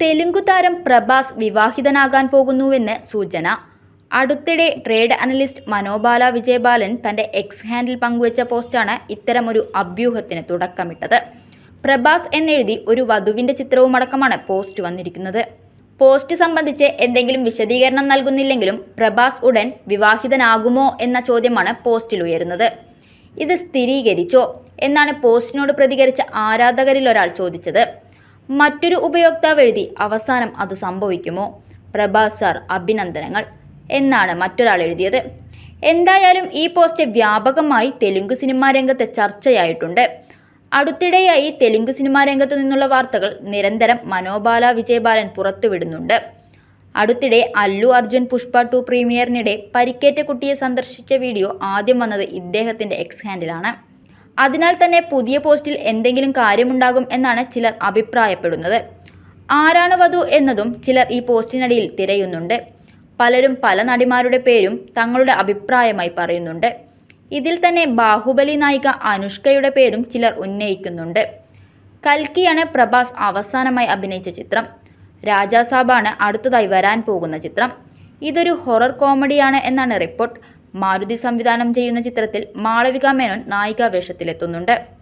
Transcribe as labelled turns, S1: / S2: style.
S1: തെലുങ്കു താരം പ്രഭാസ് വിവാഹിതനാകാൻ പോകുന്നുവെന്ന് സൂചന. അടുത്തിടെ ട്രേഡ് അനലിസ്റ്റ് മനോബാല വിജയബാലൻ തന്റെ എക്സ് ഹാൻഡിൽ പങ്കുവച്ച പോസ്റ്റാണ് ഇത്തരമൊരു അഭ്യൂഹത്തിന് തുടക്കമിട്ടത്. പ്രഭാസ് എന്നെഴുതി ഒരു വധുവിന്റെ ചിത്രവുമടക്കമാണ് പോസ്റ്റ് വന്നിരിക്കുന്നത്. പോസ്റ്റ് സംബന്ധിച്ച് എന്തെങ്കിലും വിശദീകരണം നൽകുന്നില്ലെങ്കിലും പ്രഭാസ് ഉടൻ വിവാഹിതനാകുമോ എന്ന ചോദ്യമാണ് പോസ്റ്റിൽ ഉയരുന്നത്. ഇത് സ്ഥിരീകരിച്ചോ? എന്നാണ് പോസ്റ്റിനോട് പ്രതികരിച്ച ആരാധകരിൽ ഒരാൾ ചോദിച്ചത്. മറ്റൊരു ഉപയോക്താവ് എഴുതി അവസാനം അത് സംഭവിക്കുമോ? പ്രഭാസ് സാർ അഭിനന്ദനങ്ങൾ. എന്നാണ് മറ്റൊരാൾ എഴുതിയത്. എന്തായാലും ഈ പോസ്റ്റ് വ്യാപകമായി തെലുങ്ക് സിനിമാ രംഗത്ത് ചർച്ചയായിട്ടുണ്ട്. അടുത്തിടെയായി തെലുങ്ക് സിനിമാ രംഗത്തു നിന്നുള്ള വാർത്തകൾ നിരന്തരം മനോബാല വിജയബാലൻ പുറത്തുവിടുന്നുണ്ട്. അടുത്തിടെ അല്ലു അർജുൻ പുഷ്പ ടു പ്രീമിയറിനിടെ പരിക്കേറ്റ കുട്ടിയെ സന്ദർശിച്ച വീഡിയോ ആദ്യം വന്നത് ഇദ്ദേഹത്തിന്റെ എക്സ് ഹാൻഡിലാണ്. അതിനാൽ തന്നെ പുതിയ പോസ്റ്റിൽ എന്തെങ്കിലും കാര്യമുണ്ടാകും എന്നാണ് ചിലർ അഭിപ്രായപ്പെടുന്നത്. ആരാണ് വധു എന്നതും ചിലർ ഈ പോസ്റ്റിനടിയിൽ തിരയുന്നുണ്ട്. പലരും പല നടിമാരുടെ പേരും തങ്ങളുടെ അഭിപ്രായമായി പറയുന്നുണ്ട്. ഇതിൽ തന്നെ ബാഹുബലി നായിക അനുഷ്കയുടെ പേരും ചിലർ ഉന്നയിക്കുന്നുണ്ട്. കൽക്കിയാണ് പ്രഭാസ് അവസാനമായി അഭിനയിച്ച ചിത്രം. രാജാസാബാണ് അടുത്തതായി വരാൻ പോകുന്ന ചിത്രം. ഇതൊരു ഹൊറർ കോമഡിയാണ് എന്നാണ് റിപ്പോർട്ട്. മാരുതി സംവിധാനം ചെയ്യുന്ന ചിത്രത്തിൽ മാളവിക മേനോൻ നായികാ വേഷത്തിലെത്തുന്നുണ്ട്